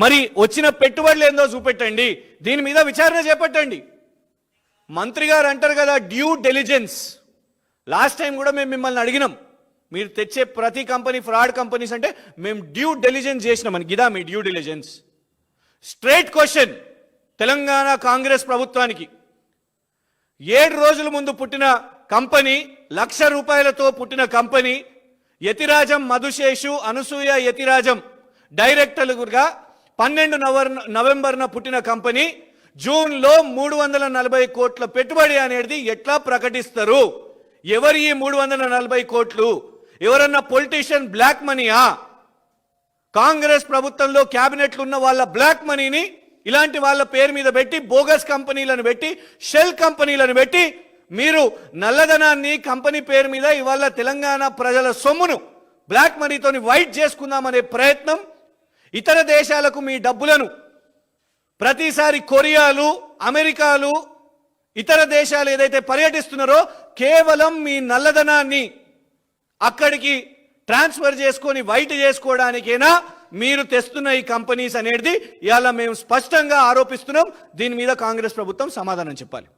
మరి వచ్చిన పెట్టుబడులు ఏందో చూపెట్టండి. దీని మీద విచారణ చేపట్టండి. మంత్రి గారు అంటారు కదా డ్యూ డెలిజెన్స్ లాస్ట్ టైం కూడా మేము మిమ్మల్ని అడిగినాం. మీరు తెచ్చే ప్రతి కంపెనీ ఫ్రాడ్ కంపెనీస్ అంటే మేము డ్యూ డెలిజెన్స్ చేసినామని గిదా మీ due diligence straight question Telangana Congress ప్రభుత్వానికి. ఏడు రోజుల ముందు పుట్టిన కంపెనీ లక్ష రూపాయలతో పుట్టిన కంపెనీ యతిరాజం మధుశేషు అనసూయ యతిరాజం డైరెక్టర్లుగా పన్నెండు నవర్ నవంబర్న పుట్టిన కంపెనీ జూన్లో మూడు వందల నలభై కోట్ల పెట్టుబడి అనేది ఎట్లా ప్రకటిస్తారు? ఎవరి ఈ మూడు వందల నలభై కోట్లు? ఎవరన్నా పొలిటీషియన్ బ్లాక్ మనీయా? కాంగ్రెస్ ప్రభుత్వంలో క్యాబినెట్లు ఉన్న వాళ్ళ బ్లాక్ మనీని ఇలాంటి వాళ్ళ పేరు మీద పెట్టి బోగస్ కంపెనీలను పెట్టి షెల్ కంపెనీలను పెట్టి మీరు నల్లధనాన్ని కంపెనీ పేరు మీద ఇవాళ తెలంగాణ ప్రజల సొమ్మును బ్లాక్ మనీతోని వైట్ చేసుకుందామనే ప్రయత్నం ఇతర దేశాలకు మీ డబ్బులను. ప్రతిసారి కొరియాలు అమెరికాలు ఇతర దేశాలు ఏదైతే పర్యటిస్తున్నారో కేవలం మీ నల్లధనాన్ని అక్కడికి ట్రాన్స్ఫర్ చేసుకొని వైట్ చేసుకోవడానికైనా మీరు తెస్తున్న ఈ కంపెనీస్ అనేది ఇవాళ మేము స్పష్టంగా ఆరోపిస్తున్నాం. దీని మీద కాంగ్రెస్ ప్రభుత్వం సమాధానం చెప్పాలి.